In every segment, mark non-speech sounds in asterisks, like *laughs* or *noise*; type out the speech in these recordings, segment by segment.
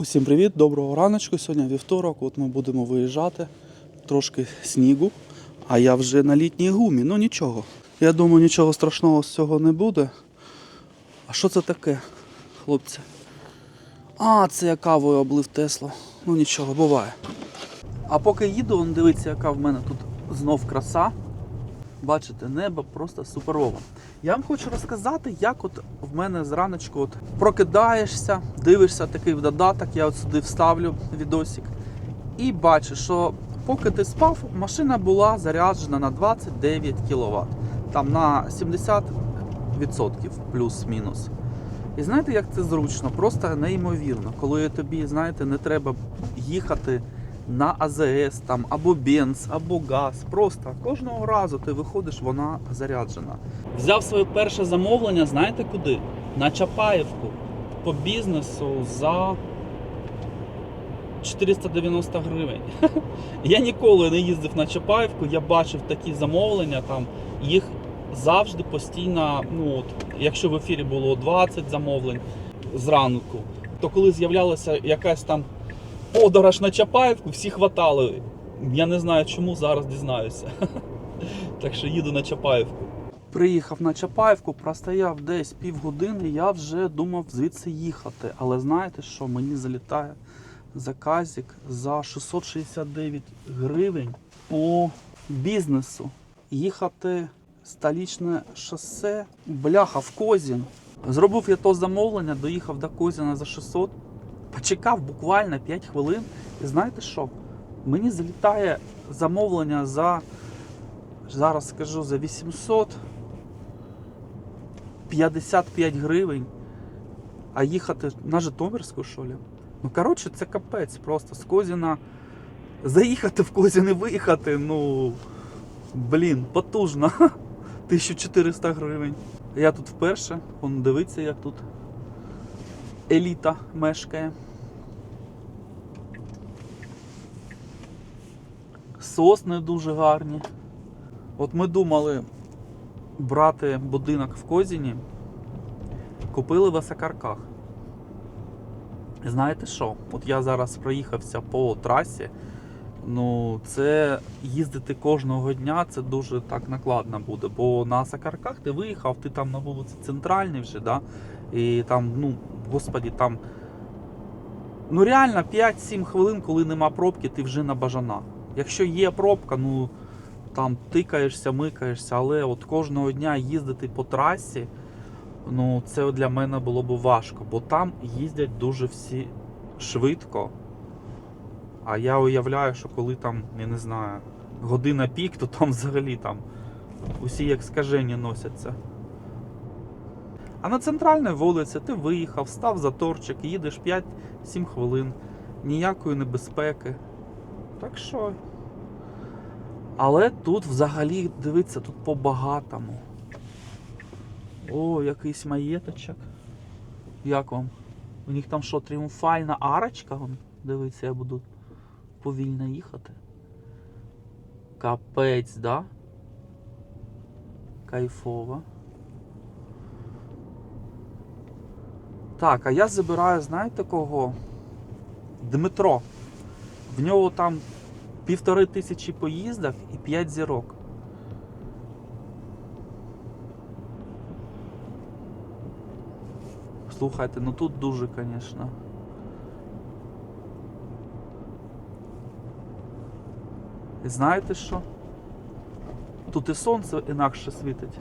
Усім привіт, доброго раночку. Сьогодні вівторок. От ми будемо виїжджати. Трошки снігу, а я вже на літній гумі. Ну нічого. Я думаю, нічого страшного з цього не буде. А що це таке, хлопці? А, це я кавою облив Теслу. Ну нічого, буває. А поки їду, он дивиться, яка в мене тут знов краса. Бачите, небо просто суперово. Я вам хочу розказати, як от в мене зраночку от прокидаєшся, дивишся такий в додаток, я от сюди вставлю відосик, і бачиш, що поки ти спав, машина була заряджена на 29 кВт. Там на 70% плюс-мінус. І знаєте, як це зручно? Просто неймовірно, коли тобі, знаєте, не треба їхати на АЗС там або бенз, або газ. Просто кожного разу ти виходиш, вона заряджена. Взяв своє перше замовлення, знаєте куди? На Чапаєвку по бізнесу за 490 гривень. *laughs* Я ніколи не їздив на Чапаєвку, я бачив такі замовлення там, їх завжди постійно, ну от, якщо в ефірі було 20 замовлень зранку, то коли з'являлася якась там подорож на Чапаєвку, всі хватали. Я не знаю чому, зараз дізнаюся. *laughs* Так що їду на Чапаєвку. Приїхав на Чапаєвку, простояв десь півгодини, я вже думав звідси їхати. Але знаєте що, мені залітає заказик за 669 гривень по бізнесу. Їхати столічне шосе, бляха в Козін. Зробив я то замовлення, доїхав до Козіна за 600, почекав буквально 5 хвилин. І знаєте що? Мені залітає замовлення за, зараз скажу, за 855 гривень. А їхати на Житомирську, що ли? Ну, коротше, це капець просто. З Козіна заїхати в Козін і виїхати, ну. Блін, потужно. *laughs* 1400 гривень. Я тут вперше, он дивиться, як тут еліта мешкає. Сосни дуже гарні. От ми думали брати будинок в Козіні, купили в Осакарках. Знаєте що? От я зараз проїхався по трасі. Ну, це їздити кожного дня це дуже так накладно буде. Бо на Сакарках ти виїхав, ти там на вулиці Центральній вже, да? і там, ну, господі, там. Ну реально 5-7 хвилин, коли нема пробки, ти вже на бажана. Якщо є пробка, ну там тикаєшся, микаєшся, але от кожного дня їздити по трасі, ну це для мене було б важко, бо там їздять дуже всі швидко. А я уявляю, що коли там, я не знаю, година пік, то там взагалі там усі як скажені носяться. А на центральній вулиці ти виїхав, став заторчик, їдеш 5-7 хвилин, ніякої небезпеки. Так що. Але тут взагалі, дивіться, тут по-багатому. О, якийсь маєточок. Як вам? У них там що, тріумфальна арочка? Вон, Дивіться, я буду повільно їхати. Капець, да? Кайфово. Так, а я забираю, знаєте кого? Дмитро. В нього там півтори тисячі поїздок і 5 зірок. Слухайте, ну тут дуже, звісно. І знаєте що? Тут і сонце інакше світить.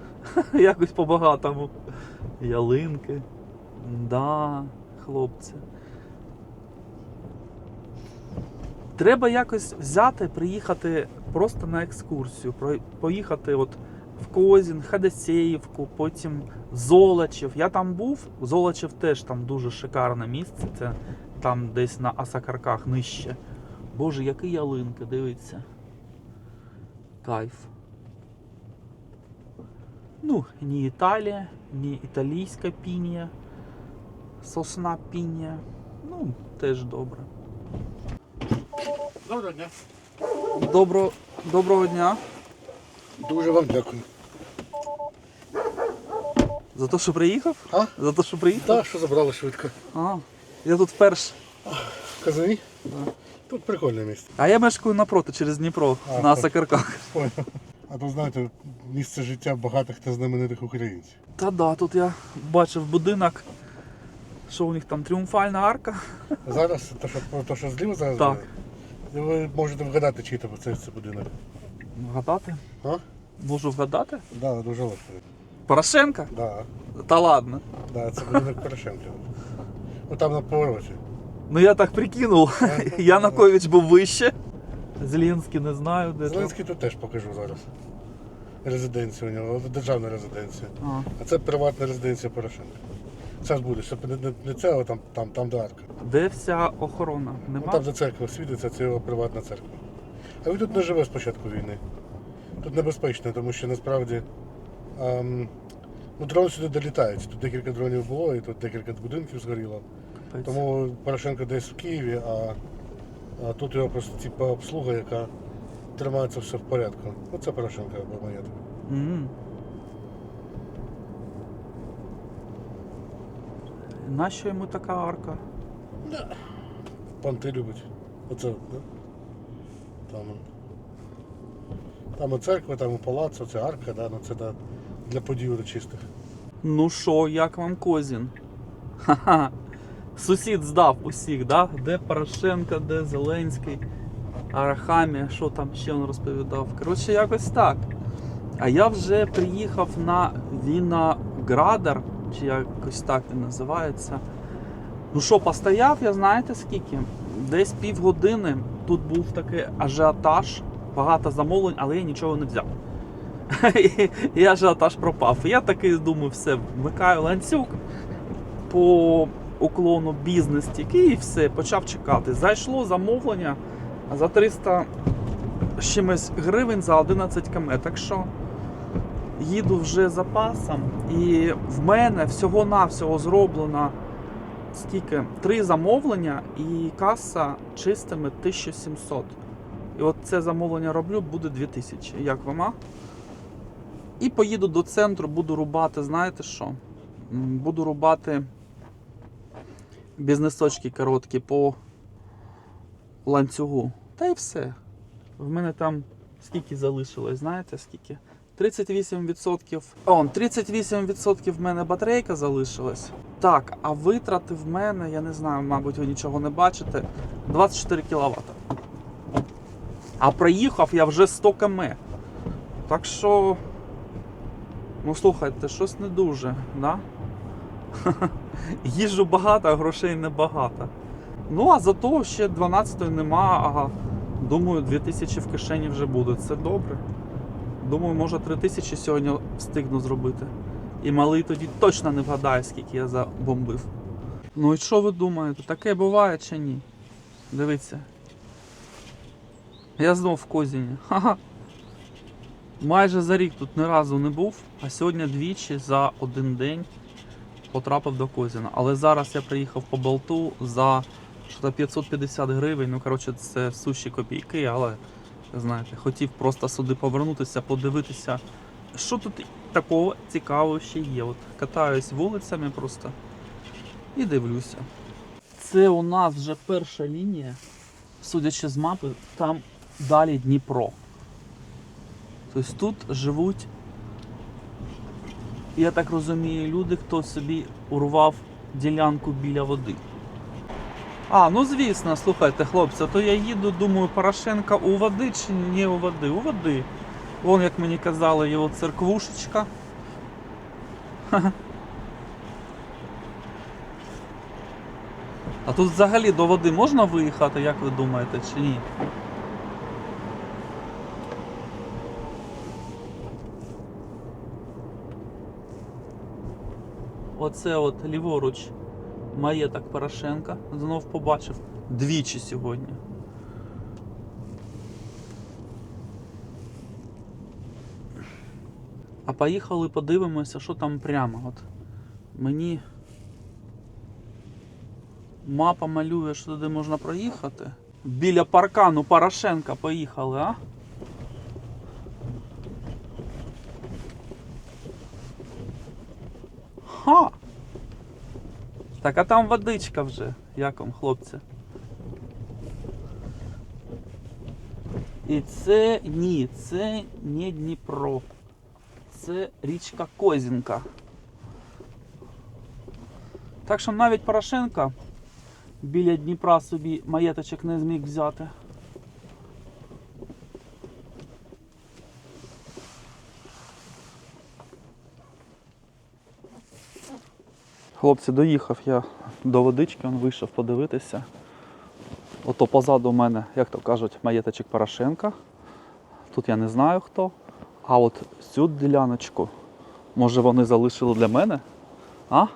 *laughs* Якось по-багатому. Ялинки. Да, хлопці. Треба якось взяти, приїхати просто на екскурсію, поїхати от в Козін, Хадесеївку, потім Золочів. Я там був, Золочів теж там дуже шикарне місце. Це там десь на Асакарках нижче. Боже, які ялинки, дивіться. Кайф. Ну, ні Італія, ні італійська пінія, сосна пінія. Ну, теж добре. Доброго дня. Добро, доброго дня. Дуже вам дякую. За те, що приїхав? А? За те, що приїхав? Так, що забрали швидко. А. Я тут вперше. Казані? Тут прикольне місце. А я мешкаю напроти через Дніпро А, на так. Сакарках. Понял. А то знаєте, місце життя багатих та знаменитих українців. Та да, тут я бачив будинок. Що у них там тріумфальна арка? Зараз, то що, то, що зліва зараз Так. буде, ви можете вгадати, чий це, це будинок. Вгадати? А? Можу вгадати? Да, дуже легко. Порошенка? Да, Та ладно. да, це будинок Порошенка. Ну там на повороті. Ну я так прикинув. Янукович був вище. Зеленський не знаю, де. Зеленський тут теж покажу зараз. Резиденція у нього, державна резиденція. А, А це приватна резиденція Порошенка. Зараз буде, ще не, не, це, а там, там, там де арка. Де вся охорона? Ну, там за церква світиться, це його приватна церква. А він тут не живе з початку війни. Тут небезпечно, тому що насправді ем, ну, дрони сюди долітають. Тут декілька дронів було і тут декілька будинків згоріло. Капець. Тому Порошенко десь в Києві, а, а тут його просто типу, обслуга, яка тримає це все в порядку. Оце Порошенко або маєток. М. Нащо йому така арка? Панти любить. Оце, да? Там, там і церква, там і палац, це арка, да? ну, це да, для подій урочистих. Ну що, як вам Козін? Ха-ха. Сусід здав усіх, да? Де Порошенко, де Зеленський, Арахамія, що там ще він розповідав. Коротше, якось так. А я вже приїхав на Віноградар, чи якось так він називається. Ну що, постояв я, знаєте скільки? Десь півгодини тут був такий ажіотаж, багато замовлень, але я нічого не взяв. *laughs* І- І ажіотаж пропав. Я такий думаю, все, вмикаю ланцюг по уклону бізнес тільки і все, почав чекати. Зайшло замовлення за 300 з чимось гривень за 11 км. Так що їду вже запасом, і в мене всього-навсього зроблено скільки? Три замовлення і каса чистими 1700. І от це замовлення роблю, буде 2000. Як вам? а? І поїду до центру, буду рубати, знаєте що? Буду рубати бізнесочки короткі по ланцюгу. Та й все. В мене там скільки залишилось, знаєте скільки? 38%. О, 38% в мене батарейка залишилась. Так, а витрати в мене, я не знаю, мабуть, ви нічого не бачите. 24 кВт. А проїхав я вже 100 км. Так що. Ну слухайте, щось не дуже, да? *laughs* Їжджу багато, а грошей небагато. Ну, а зато ще 12-ї нема, а думаю, 2000 в кишені вже буде. Це добре. Думаю, може 3000 сьогодні встигну зробити. І малий тоді точно не вгадає, скільки я забомбив. Ну і що ви думаєте, таке буває чи ні? Дивіться. Я знов в Козіні. Ха-ха. Майже за рік тут ні разу не був, а сьогодні двічі за один день потрапив до Козіна. Але зараз я приїхав по болту за 550 гривень. Ну, коротше, це суші копійки, але знаєте, хотів просто сюди повернутися, подивитися, що тут такого цікавого ще є. От катаюсь вулицями просто і дивлюся. Це у нас вже перша лінія. Судячи з мапи, там далі Дніпро. Тобто тут живуть, я так розумію, люди, хто собі урвав ділянку біля води. А, ну звісно, слухайте, хлопці, то я їду, думаю, Порошенка у води чи не у води? У води. Вон, як мені казали, його церквушечка. А тут взагалі до води можна виїхати, як ви думаєте, чи ні? Оце от ліворуч маєток Порошенка. Знов побачив двічі сьогодні. А поїхали подивимося, що там прямо. От мені мапа малює, що туди можна проїхати. Біля паркану Порошенка поїхали, а? Ха! Так, а там водичка вже. Як вам, хлопці? І це ні, це не Дніпро. Це річка Козінка. Так що навіть Порошенка біля Дніпра собі маєточок не зміг взяти. Хлопці, доїхав я до водички, він вийшов подивитися. Ото позаду мене, як то кажуть, маєточок Порошенка. Тут я не знаю хто. А от цю діляночку, може вони залишили для мене? А?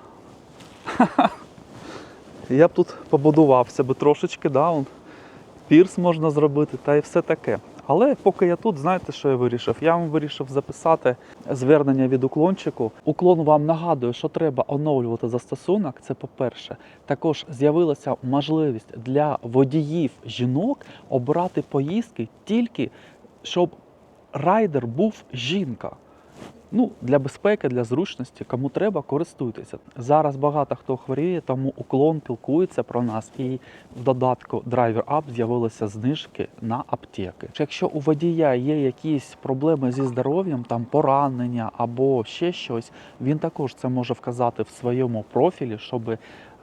*laughs* Я б тут побудувався би трошечки, да, он, пірс можна зробити та і все таке. Але поки я тут, знаєте, що я вирішив? Я вам вирішив записати звернення від уклончику. Уклон вам нагадує, що треба оновлювати застосунок. Це по-перше. Також з'явилася можливість для водіїв жінок обрати поїздки тільки щоб райдер був жінка. Ну, для безпеки, для зручності, кому треба, користуйтеся. Зараз багато хто хворіє, тому уклон пілкується про нас. І в додатку Driver App з'явилися знижки на аптеки. Якщо у водія є якісь проблеми зі здоров'ям, там поранення або ще щось, він також це може вказати в своєму профілі, щоб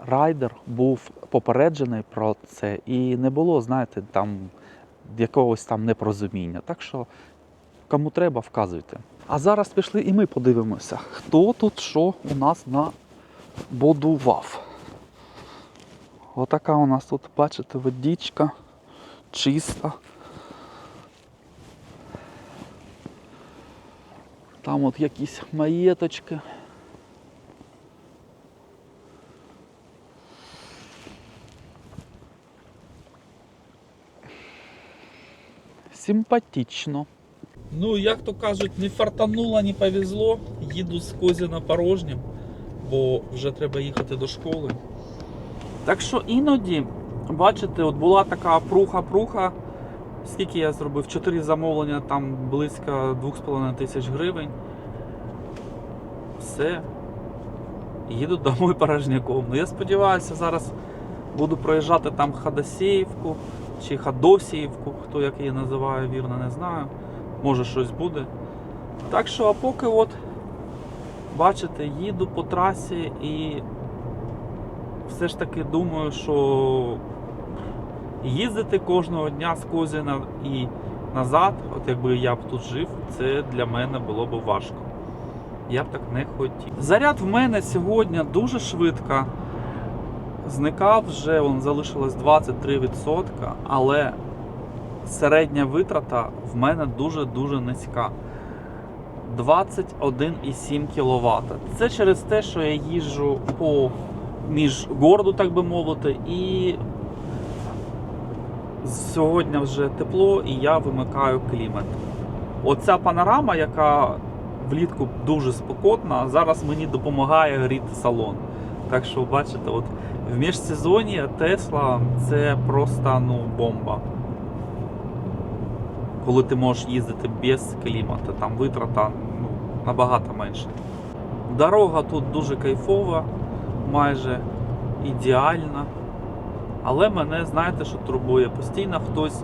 райдер був попереджений про це і не було, знаєте, там якогось там непорозуміння. Так що кому треба, вказуйте. А зараз пішли і ми подивимося, хто тут що у нас набудував. Отака у нас тут, бачите, водичка чиста. Там от якісь маєточки. Симпатично. Ну, як то кажуть, не фартануло, не повезло. Їду з Козіна порожнім, бо вже треба їхати до школи. Так що іноді, бачите, от була така пруха-пруха. Скільки я зробив? Чотири замовлення, там близько 2,5 тисяч гривень. Все. Їду домой порожняком. Ну я сподіваюся, зараз буду проїжджати там Ходосіївку чи Ходосіївку, хто як її називає, вірно, не знаю може щось буде. Так що, а поки от, бачите, їду по трасі і все ж таки думаю, що їздити кожного дня з Козіна і назад, от якби я б тут жив, це для мене було б важко. Я б так не хотів. Заряд в мене сьогодні дуже швидко. Зникав вже, он залишилось 23%, але середня витрата в мене дуже-дуже низька. 21,7 кВт. Це через те, що я їжджу по між городу, так би мовити, і сьогодні вже тепло і я вимикаю клімат. Оця панорама, яка влітку дуже спекотна, зараз мені допомагає гріти салон. Так що, бачите, от в міжсезонні Тесла це просто ну, бомба коли ти можеш їздити без клімату, там витрата ну, набагато менше. Дорога тут дуже кайфова, майже ідеальна. Але мене, знаєте, що турбує? Постійно хтось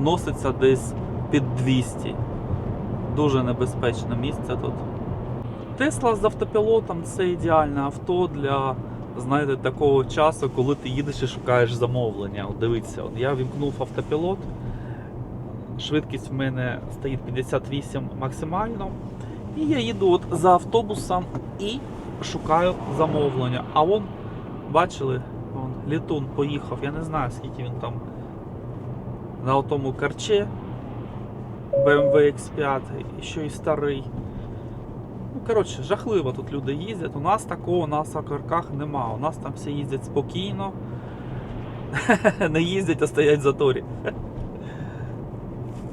носиться десь під 200. Дуже небезпечне місце тут. Тесла з автопілотом це ідеальне авто для знаєте, такого часу, коли ти їдеш і шукаєш замовлення. От Дивіться, от я вімкнув автопілот. Швидкість в мене стоїть 58 максимально. І я їду от за автобусом і шукаю замовлення. А вон, бачили, вон, літун поїхав, я не знаю, скільки він там на тому карче BMW X5, і ще й старий. Ну, коротше, жахливо тут люди їздять. У нас такого у нас в карках нема. У нас там всі їздять спокійно. *laughs* Не їздять, а стоять в заторі.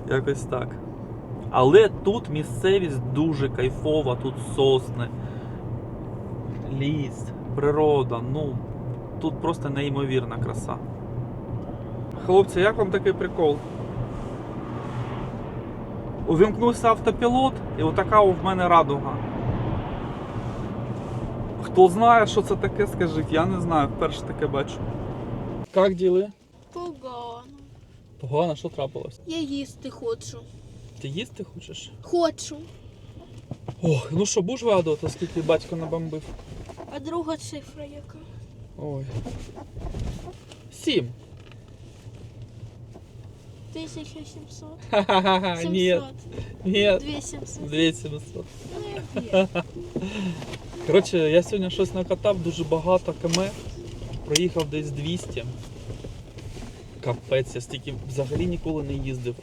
Якось так. Але тут місцевість дуже кайфова, тут сосни, ліс, природа, ну, тут просто неймовірна краса. Хлопці, як вам такий прикол? Увімкнувся автопілот і отака у мене радуга. Хто знає, що це таке, скажіть, я не знаю, вперше таке бачу. Як діли? Погано. Погано, що трапилось? Я їсти хочу. Ти їсти хочеш? Хочу. Ох, ну що, будеш вигадувати, скільки батько набомбив? А друга цифра яка? Ой. Сім. 1700. *laughs* Ха-ха-ха, ні, 700. ні. 2700. 2700. Ну. *laughs* Коротше, я сьогодні щось накатав дуже багато км. Проїхав десь 200. Капець, я стільки взагалі ніколи не їздив.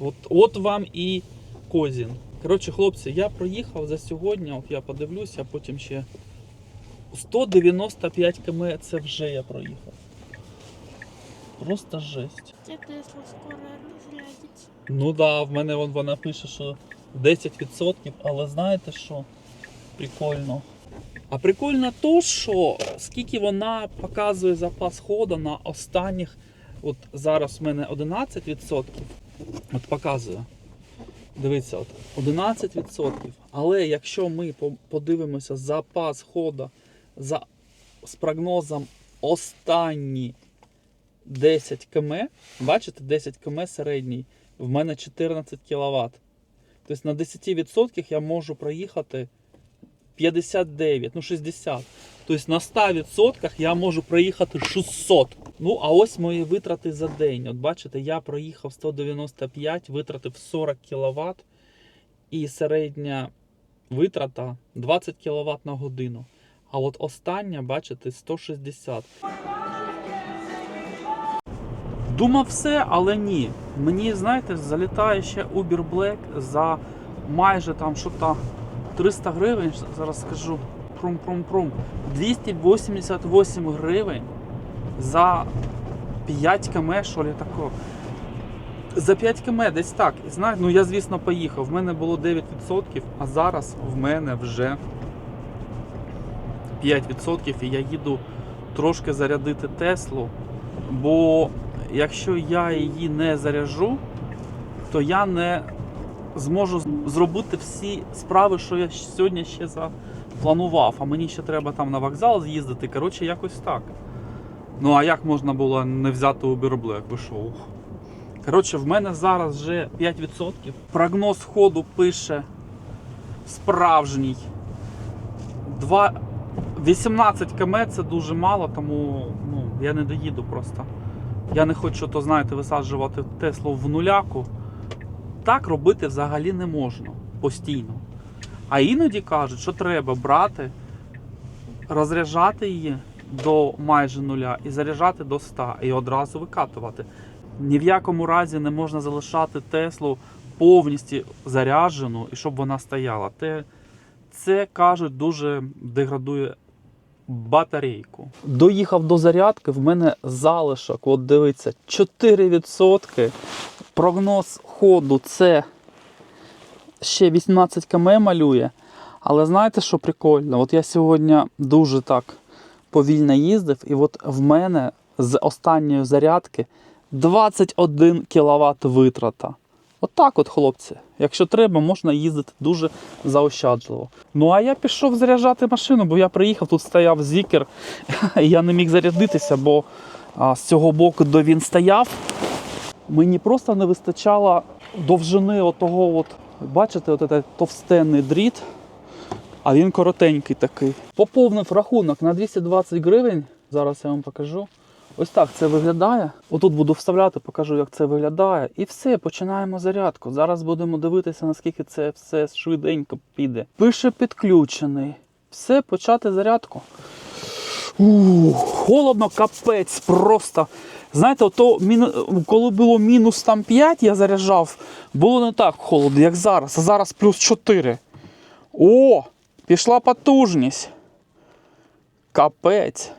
От, от вам і Козін. Коротше, хлопці, я проїхав за сьогодні, от я подивлюся, а потім ще 195 км це вже я проїхав. Просто жесть. Ця Тесла скоро розрядиться. Ну да, в мене вон вона пише, що 10%, але знаєте що? Прикольно. А прикольно то, що скільки вона показує запас ходу на останніх. От зараз в мене 11%. От показує. Дивіться, от 11%. Але якщо ми подивимося запас ходу за, з прогнозом останні 10 км, бачите, 10 км середній, в мене 14 кВт. Тобто на 10% я можу проїхати 59, ну 60. Тобто на 100% я можу проїхати 600. Ну, а ось мої витрати за день. От бачите, я проїхав 195, витратив 40 кВт, і середня витрата 20 кВт на годину. А от остання, бачите, 160. Думав все, але ні. Мені, знаєте, залітає ще Uber Black за майже там що то 300 гривень. Зараз скажу. Прум-прум-прум. 288 гривень за 5 км, що ли такого. За 5 км десь так. І знаєте, ну я, звісно, поїхав. В мене було 9%, а зараз в мене вже 5% і я їду трошки зарядити Теслу. Бо якщо я її не заряджу, то я не зможу зробити всі справи, що я сьогодні ще запланував. А мені ще треба там на вокзал з'їздити. Коротше, якось так. Ну а як можна було не взяти Uber Black? Ви що? Коротше, в мене зараз вже 5%. Прогноз ходу пише справжній. Два... 18 км це дуже мало, тому ну, я не доїду просто. Я не хочу, то знаєте, висаджувати Теслу в нуляку. Так робити взагалі не можна постійно. А іноді кажуть, що треба брати, розряджати її до майже нуля і заряджати до 100 і одразу викатувати. Ні в якому разі не можна залишати Теслу повністю заряджену і щоб вона стояла. Те, це кажуть, дуже деградує батарейку. Доїхав до зарядки, в мене залишок, от дивіться, 4%. Прогноз ходу це ще 18 км малює. Але знаєте, що прикольно? От я сьогодні дуже так повільно їздив, і от в мене з останньої зарядки 21 кВт витрата. Отак от, хлопці. Якщо треба, можна їздити дуже заощадливо. Ну а я пішов заряджати машину, бо я приїхав, тут стояв зікер, *laughs* і я не міг зарядитися, бо а, з цього боку, де він стояв, мені просто не вистачало довжини отого, от, бачите, от цей товстенний дріт, а він коротенький такий. Поповнив рахунок на 220 гривень. Зараз я вам покажу. Ось так це виглядає. Отут буду вставляти, покажу, як це виглядає. І все, починаємо зарядку. Зараз будемо дивитися, наскільки це все швиденько піде. Пише підключений. Все, почати зарядку. Ух, холодно, капець, просто. Знаєте, ото, коли було мінус там 5, я заряджав, було не так холодно, як зараз. А зараз плюс 4. О! Пішла потужність. Капець.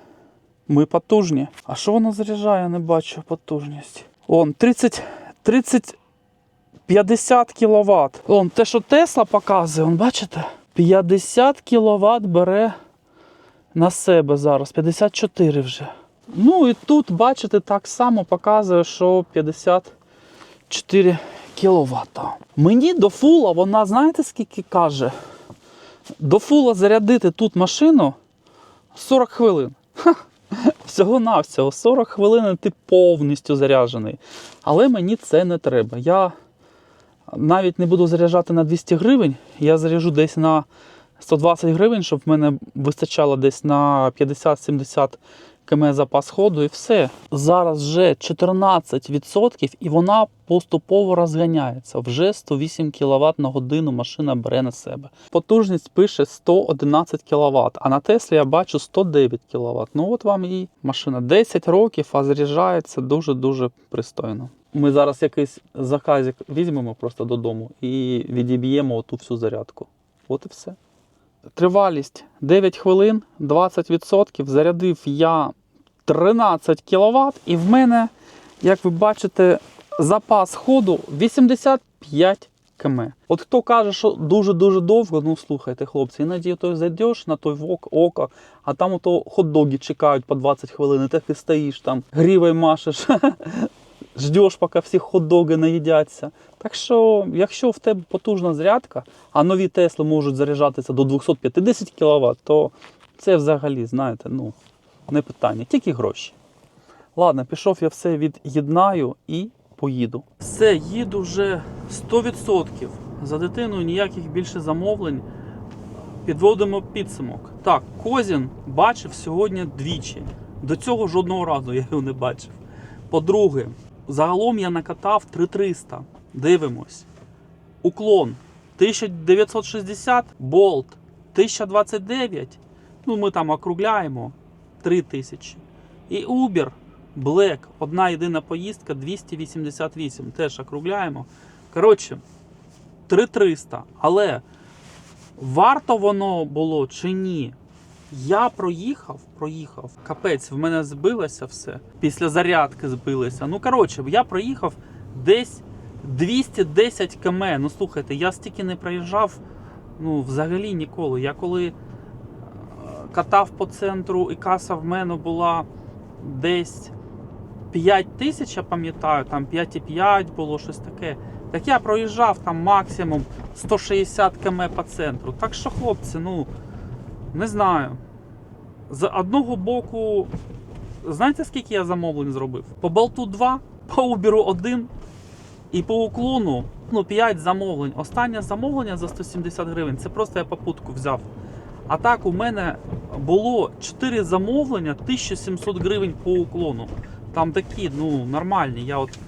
Ми потужні. А що воно заряджає? Я не бачу потужність. Он 30, 30 50 кВт. Он те, що Тесла показує, он бачите? 50 кВт бере на себе зараз. 54 вже. Ну і тут, бачите, так само показує, що 54 кВт. Мені до фула, вона знаєте скільки каже? До фула зарядити тут машину 40 хвилин. Всього-навсього 40 хвилин і ти повністю заряджений. Але мені це не треба. Я навіть не буду заряджати на 200 гривень, я заряджу десь на 120 гривень, щоб в мене вистачало десь на 50-70 км запас ходу і все. Зараз вже 14% і вона поступово розганяється. Вже 108 кВт на годину машина бере на себе. Потужність пише 111 кВт, а на Теслі я бачу 109 кВт. Ну от вам і машина 10 років, а заряджається дуже-дуже пристойно. Ми зараз якийсь заказик візьмемо просто додому і відіб'ємо оту всю зарядку. От і все. Тривалість 9 хвилин, 20%. Зарядив я 13 кВт, і в мене, як ви бачите, запас ходу 85 км. От хто каже, що дуже-дуже довго, ну слухайте, хлопці, іноді той зайдеш на той вок, око, а там ото хот-доги чекають по 20 хвилин, і і стоїш там, грівою машеш, *laughs* ждеш, поки всі хот-доги наїдяться. Так що, якщо в тебе потужна зарядка, а нові Тесли можуть заряджатися до 250 кВт, то це взагалі, знаєте, ну, не питання, тільки гроші. Ладно, пішов я все від'єднаю і поїду. Все, їду вже 100%. За дитиною ніяких більше замовлень. Підводимо підсумок. Так, Козін бачив сьогодні двічі. До цього жодного разу я його не бачив. По-друге, загалом я накатав 3300. Дивимось. Уклон 1960, болт 1029. Ну, ми там округляємо 3000. І Uber Black, одна єдина поїздка 288. Теж округляємо. Коротше, 3300. Але варто воно було чи ні? Я проїхав, проїхав. Капець, в мене збилося все. Після зарядки збилося. Ну, коротше, я проїхав десь 210 км. Ну, слухайте, я стільки не проїжджав ну, взагалі ніколи. Я коли е, катав по центру і каса в мене була десь 5 тисяч, я пам'ятаю, там 5,5 було щось таке. Так я проїжджав там максимум 160 км по центру. Так що, хлопці, ну не знаю. З одного боку, знаєте, скільки я замовлень зробив? По болту 2, по Uber 1 і по уклону ну, 5 замовлень. Останнє замовлення за 170 гривень. Це просто я попутку взяв. А так у мене було 4 замовлення 1700 гривень по уклону. Там такі, ну, нормальні. Я от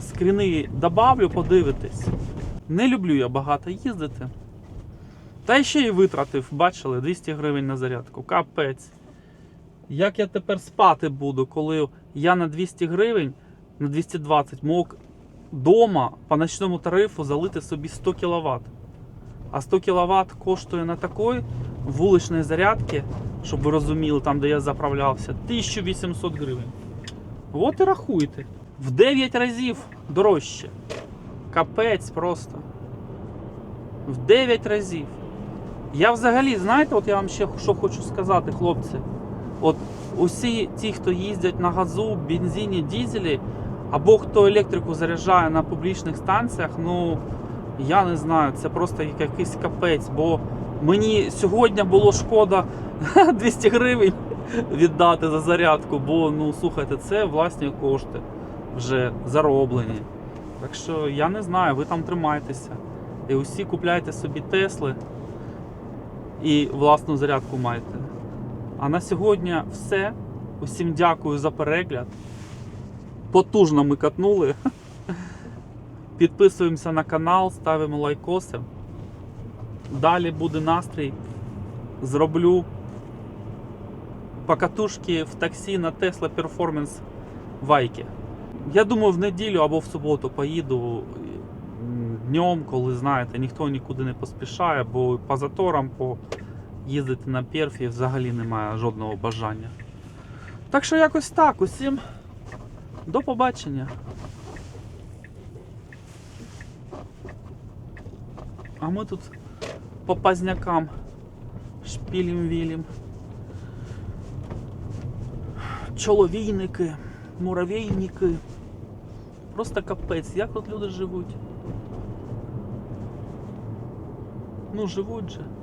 скріни добавлю, подивитись. Не люблю я багато їздити. Та ще й витратив, бачили, 200 гривень на зарядку. Капець. Як я тепер спати буду, коли я на 200 гривень, на 220 мог дома по ночному тарифу залити собі 100 кВт. А 100 кВт коштує на такої вуличної зарядки, щоб ви розуміли, там де я заправлявся, 1800 гривень. От і рахуйте. В 9 разів дорожче. Капець просто. В 9 разів. Я взагалі, знаєте, от я вам ще що хочу сказати, хлопці. От усі ті, хто їздять на газу, бензині, дізелі, або хто електрику заряджає на публічних станціях, ну я не знаю, це просто якийсь капець. Бо мені сьогодні було шкода *laughs* 200 гривень віддати за зарядку, бо ну слухайте, це власні кошти вже зароблені. Так що я не знаю, ви там тримайтеся. І усі купляйте собі Тесли і власну зарядку майте. А на сьогодні все. Усім дякую за перегляд. Потужно ми катнули. *laughs* Підписуємося на канал, ставимо лайкоси. Далі буде настрій. Зроблю покатушки в таксі на Tesla Performance Вайки. Я думаю, в неділю або в суботу поїду днем, коли знаєте, ніхто нікуди не поспішає, бо по заторам, по їздити на перфі взагалі немає жодного бажання. Так що якось так. Усім до побачення. А ми тут по пазнякам шпілім-вілім. Чоловійники, муравейники. Просто капець, як тут люди живуть? Ну, живуть же.